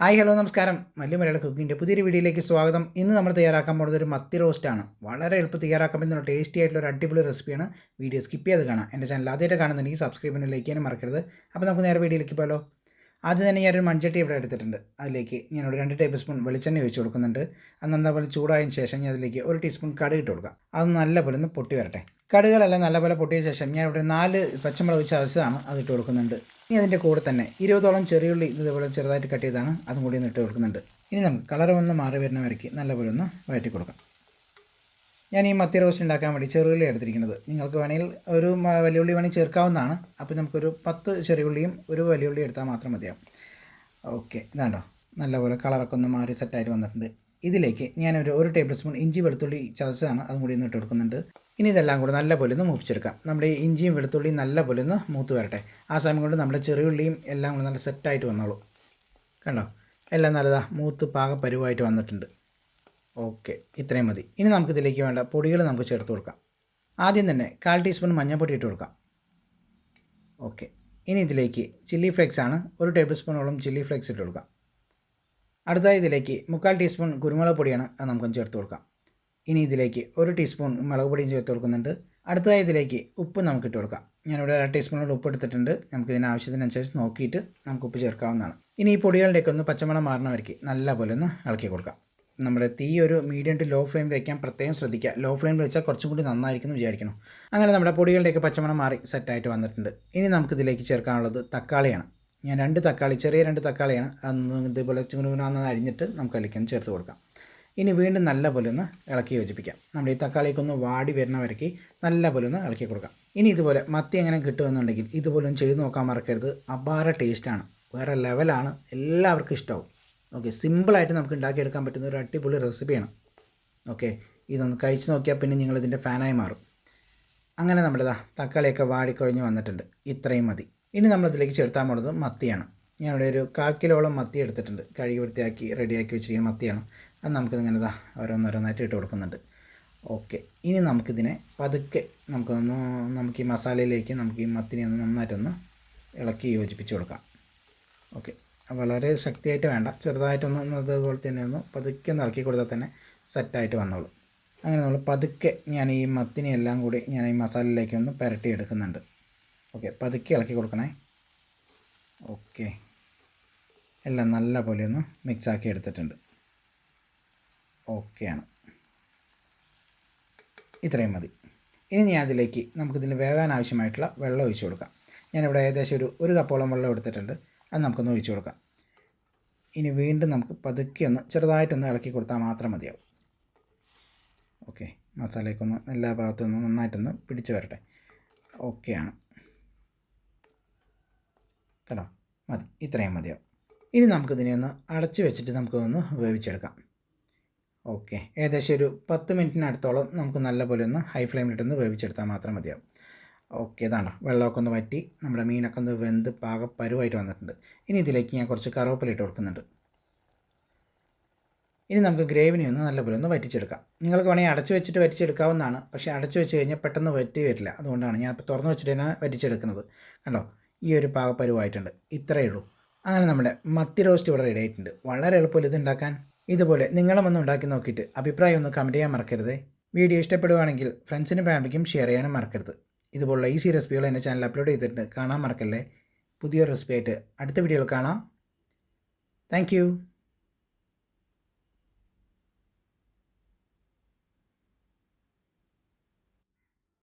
Hi hello നമസ്കാരം. മല്ലു മലയാള കുക്കിങ്ങിന്റെ പുതിയൊരു വീഡിയോയിലേക്ക് സ്വാഗതം. ഇന്ന് നമ്മൾ തയ്യാറാക്കാൻ പോകുന്നത് ഒരു മത്തി റോസ്റ്റാണ് വളരെ എളുപ്പം തയ്യാറാക്കാൻ പറ്റുന്ന ടേസ്റ്റി ആയിട്ടുള്ള ഒരു അടിപൊളി റെസിപ്പിയാണ് വീഡിയോ സ്കിപ്പ് ചെയ്ത് കാണാം. എന്റെ ചാനൽ ആദ്യമായിട്ട് കാണുന്നുണ്ടെങ്കിൽ സബ്സ്ക്രൈബ് ചെയ്യാനും ലൈക്ക് ചെയ്യാനും മറക്കരുത്. അപ്പോൾ നമുക്ക് നേരെ വീഡിയോയിലേക്ക് പോലോ ആദ്യം തന്നെ ഞാനൊരു മൺചട്ടി ഇവിടെ എടുത്തിട്ടുണ്ട്. അതിലേക്ക് ഞാനൊരു രണ്ട് ടേബിൾ സ്പൂൺ വെളിച്ചെണ്ണ ഒഴിച്ച് കൊടുക്കുന്നുണ്ട്. അത് നന്നപോലെ ചൂടായതിന് ശേഷം ഞാൻ അതിലേക്ക് ഒരു ടീസ്പൂൺ കടുക് ഇട്ട് കൊടുക്കാം. അത് നല്ലപോലെ ഒന്ന് പൊട്ടി വരട്ടെ. കടുകളെല്ലാം നല്ലപോലെ പൊട്ടിയ ശേഷം ഞാൻ ഇവിടെ നാല് പച്ചമുളക് ചതച്ചതാണ് അത് കൊടുക്കുന്നുണ്ട്. ഇനി അതിന്റെ കൂടെ തന്നെ ഇരുപതോളം ചെറിയുള്ളി ഇതേപോലെ ചെറുതായിട്ട് കട്ട് ചെയ്താണ്. അതും കൂടി ഒന്ന് ഇട്ട് കൊടുക്കുന്നുണ്ട്. ഇനി നമുക്ക് കളർ മാറി വരുന്ന വരയ്ക്ക് നല്ലപോലെ ഒന്ന് വഴറ്റി കൊടുക്കാം. ഞാൻ ഈ മത്തി റോസ്റ്റ് ഉണ്ടാക്കാൻ വേണ്ടി ചെറുള്ളി എടുത്തിരിക്കുന്നത്. നിങ്ങൾക്ക് വേണമെങ്കിൽ ഒരു വലിയുള്ളി വേണമെങ്കിൽ ചേർക്കാവുന്നതാണ്. അപ്പോൾ നമുക്കൊരു പത്ത് ചെറിയുള്ളിയും ഒരു വലിയ ഉള്ളി എടുത്താൽ മാത്രം മതിയാവും. ഓക്കെ ഇതാണ്ടോ. നല്ലപോലെ കളറൊക്കെ ഒന്ന് മാറി സെറ്റായിട്ട് വന്നിട്ടുണ്ട്. ഇതിലേക്ക് ഞാനൊരു ഒരു ടേബിൾ സ്പൂൺ ഇഞ്ചി വെളുത്തുള്ളി ചതച്ചതാണ്. അതും കൂടി ഒന്ന് ഇട്ട് കൊടുക്കുന്നുണ്ട്. ഇനി ഇതെല്ലാം കൂടെ നല്ലപോലെ ഒന്ന് മൂപ്പിച്ചെടുക്കാം. നമ്മുടെ ഇഞ്ചിയും വെളുത്തുള്ളിയും നല്ല പോലെ ഒന്ന് മൂത്ത് വരട്ടെ. ആ സമയം കൊണ്ട് നമ്മുടെ ചെറിയുള്ളിയും എല്ലാം കൂടെ നല്ല സെറ്റായിട്ട് വന്നോളൂ. കണ്ടോ? എല്ലാം നല്ലതാ മൂത്ത് പാക പരുവായിട്ട് വന്നിട്ടുണ്ട്. ഓക്കെ ഇത്രയും മതി. ഇനി നമുക്കിതിലേക്ക് വേണ്ട പൊടികൾ നമുക്ക് ചേർത്ത് കൊടുക്കാം. ആദ്യം തന്നെ കാൽ ടീസ്പൂൺ മഞ്ഞൾപ്പൊടി ഇട്ട് കൊടുക്കാം. ഓക്കെ ഇനി ഇതിലേക്ക് ചില്ലി ഫ്ലേക്സ് ആണ് ഒരു ടേബിൾ സ്പൂണോളം ചില്ലി ഫ്ലേക്സ് ഇട്ട് കൊടുക്കാം. അടുത്തതായി ഇതിലേക്ക് മുക്കാൽ ടീസ്പൂൺ കുരുമുളക് പൊടിയാണ് അത് നമുക്കൊന്ന് ചേർത്ത് കൊടുക്കാം. ഇനി ഇതിലേക്ക് ഒരു ടീസ്പൂൺ മുളക് പൊടിയും ചേർത്ത് കൊടുക്കുന്നുണ്ട്. അടുത്തതായി ഇതിലേക്ക് ഉപ്പ് നമുക്ക് ഇട്ട് കൊടുക്കാം. ഞാനിവിടെ അര ടീസ്പൂണോട് ഉപ്പ് എടുത്തിട്ടുണ്ട്. നമുക്ക് ഇതിന് ആവശ്യത്തിനനുസരിച്ച് നോക്കിയിട്ട് നമുക്ക് ഉപ്പ് ചേർക്കാവുന്നതാണ്. ഇനി ഈ പൊടികളുടെയൊക്കെ ഒന്ന് പച്ചമണം മാറണവർക്ക് നല്ലപോലെ ഒന്ന് ഇളക്കി കൊടുക്കാം. നമ്മുടെ തീ ഒരു മീഡിയം ടു ലോ ഫ്ലെയിമിൽ വയ്ക്കാൻ പ്രത്യേകം ശ്രദ്ധിക്കുക. ലോ ഫ്ലെയിമിൽ വെച്ചാൽ കുറച്ചും കൂടി നന്നായിരിക്കും എന്ന് വിചാരിക്കണം അങ്ങനെ നമ്മുടെ പൊടികളുടെയൊക്കെ പച്ചമണം മാറി സെറ്റായിട്ട് വന്നിട്ടുണ്ട്. ഇനി നമുക്കിതിലേക്ക് ചേർക്കാനുള്ളത് തക്കാളിയാണ്. ഞാൻ രണ്ട് തക്കാളി ചെറിയ രണ്ട് തക്കാളിയാണ്. അതൊന്ന് ഇതേപോലെ ചുങ്ങുനാന്ന് അരിഞ്ഞിട്ട് നമുക്ക് അതിലേക്ക് ചേർത്ത് കൊടുക്കാം. ഇനി വീണ്ടും നല്ലപോലെ ഒന്ന് ഇളക്കി യോജിപ്പിക്കാം. നമ്മൾ ഈ തക്കാളിയൊക്കെ ഒന്ന് വാടി വരുന്ന വരയ്ക്ക് നല്ലപോലെ ഒന്ന് ഇളക്കി കൊടുക്കാം. ഇനി ഇതുപോലെ മത്തി എങ്ങനെ കിട്ടുമെന്നുണ്ടെങ്കിൽ ഇതുപോലെ ഒന്ന് ചെയ്ത് നോക്കാൻ മറക്കരുത്. അപാര ടേസ്റ്റാണ് വേറെ ലെവലാണ് എല്ലാവർക്കും ഇഷ്ടമാവും ഓക്കെ സിമ്പിളായിട്ട് നമുക്ക് ഉണ്ടാക്കിയെടുക്കാൻ പറ്റുന്ന ഒരു അടിപൊളി റെസിപ്പിയാണ് ഓക്കെ ഇതൊന്ന് കഴിച്ച് നോക്കിയാൽ പിന്നെ നിങ്ങളിതിന്റെ ഫാനായി മാറും. അങ്ങനെ നമ്മളിതാ തക്കാളിയൊക്കെ വാടിക്കൊഴിഞ്ഞ് വന്നിട്ടുണ്ട്. ഇത്രയും മതി. ഇനി നമ്മളിതിലേക്ക് ചേർത്താൻ പോകുന്നത് മത്തിയാണ്. ഞാനിവിടെ ഒരു കാൽ കിലോളം മത്തി എടുത്തിട്ടുണ്ട്. കഴുകി വൃത്തിയാക്കി റെഡിയാക്കി വെച്ചിരിക്കുന്ന മത്തിയാണ്. അത് നമുക്കിതിങ്ങനെ ഇതാ ഓരോന്നോരോന്നായിട്ട് ഇട്ട് കൊടുക്കുന്നുണ്ട്. ഓക്കെ. ഇനി നമുക്കിതിനെ പതുക്കെ നമുക്കൊന്ന് നമുക്ക് ഈ മസാലയിലേക്ക് നമുക്ക് ഈ മത്തിനെ ഒന്ന് നന്നായിട്ടൊന്ന് ഇളക്കി യോജിപ്പിച്ച് കൊടുക്കാം. ഓക്കെ. വളരെ ശക്തിയായിട്ട് വേണ്ട. ചെറുതായിട്ടൊന്ന് അതുപോലെ തന്നെ ഒന്ന് പതുക്കെ ഒന്ന് ഇളക്കി കൊടുത്താൽ തന്നെ സെറ്റായിട്ട് വന്നോളൂ. അങ്ങനെ നമ്മൾ പതുക്കെ ഞാൻ ഈ മത്തിനെ എല്ലാം കൂടി ഞാൻ ഈ മസാലയിലേക്ക് ഒന്ന് പുരട്ടി എടുക്കുന്നുണ്ട്. ഓക്കെ. പതുക്കെ ഇളക്കി കൊടുക്കണേ. ഓക്കെ. എല്ലാം നല്ല പോലെ ഒന്ന് മിക്സാക്കി എടുത്തിട്ടുണ്ട്. ഓക്കെയാണ്. ഇത്രയും മതി. ഇനി ഞാൻ അതിലേക്ക് നമുക്കിതിൽ വേകാൻ ആവശ്യമായിട്ടുള്ള വെള്ളം ഒഴിച്ചു കൊടുക്കാം. ഞാനിവിടെ ഏകദേശം ഒരു ഒരു കപ്പോളം വെള്ളം എടുത്തിട്ടുണ്ട്. അത് നമുക്കൊന്ന് ഒഴിച്ചു കൊടുക്കാം. ഇനി വീണ്ടും നമുക്ക് പതുക്കെ ഒന്ന് ചെറുതായിട്ടൊന്ന് ഇളക്കി കൊടുത്താൽ മാത്രം മതിയാവും. ഓക്കെ മസാലയ്ക്കൊന്ന് എല്ലാ ഭാഗത്തും ഒന്ന് നന്നായിട്ടൊന്ന് പിടിച്ചു വരട്ടെ. ഓക്കെയാണ്. കേട്ടോ മതി ഇത്രയും മതിയാവും. ഇനി നമുക്കിതിനെ ഒന്ന് അടച്ചു വെച്ചിട്ട് നമുക്കൊന്ന് വേവിച്ചെടുക്കാം. ഓക്കെ ഏകദേശം ഒരു പത്ത് മിനിറ്റിനടുത്തോളം നമുക്ക് നല്ലപോലെ ഒന്ന് ഹൈ ഫ്ലെയിമിലിട്ടൊന്ന് വേവിച്ചെടുത്താൽ മാത്രം മതിയാവും. ഓക്കെ ഇതാണ്. വെള്ളമൊക്കെ ഒന്ന് വറ്റി നമ്മുടെ മീനൊക്കെ ഒന്ന് വെന്ത് പാകപ്പരുവായിട്ട് വന്നിട്ടുണ്ട്. ഇനി ഇതിലേക്ക് ഞാൻ കുറച്ച് കറുവപ്പില ഇട്ട് കൊടുക്കുന്നുണ്ട്. ഇനി നമുക്ക് ഗ്രേവിനെ ഒന്ന് നല്ലപോലെ ഒന്ന് വറ്റിച്ചെടുക്കാം. നിങ്ങൾക്ക് വേണമെങ്കിൽ അടച്ചു വെച്ചിട്ട് വറ്റിച്ചെടുക്കാവുന്നതാണ്. പക്ഷേ അടച്ചു വെച്ച് കഴിഞ്ഞാൽ പെട്ടെന്ന് വറ്റി വരില്ല. അതുകൊണ്ടാണ് ഞാൻ ഇപ്പോൾ തുറന്ന് വെച്ചിട്ട് തന്നെ വറ്റിച്ചെടുക്കുന്നത്. കണ്ടോ? ഈ ഒരു പാകപ്പരുവായിട്ടുണ്ട്. ഇത്രയേ ഉള്ളൂ. അങ്ങനെ നമ്മുടെ മത്തി റോസ്റ്റ് ഇവിടെ റെഡി ആയിട്ടുണ്ട്. വളരെ എളുപ്പമല്ല ഇത് ഉണ്ടാക്കാൻ? ഇതുപോലെ നിങ്ങളും ഒന്ന് ഉണ്ടാക്കി നോക്കിയിട്ട് അഭിപ്രായം ഒന്ന് കമന്റ് ചെയ്യാൻ മറക്കരുത്. വീഡിയോ ഇഷ്ടപ്പെടുവാണെങ്കിൽ ഫ്രണ്ട്സിനും ഫാമിലിക്കും ഷെയർ ചെയ്യാനും മറക്കരുത്. ഇതുപോലുള്ള ഈസി റെസിപ്പികൾ എന്റെ ചാനൽ അപ്ലോഡ് ചെയ്തിട്ടുണ്ട്. കാണാൻ മറക്കല്ലേ. പുതിയ റെസിപ്പി ആയിട്ട് അടുത്ത വീഡിയോയിൽ കാണാം. താങ്ക്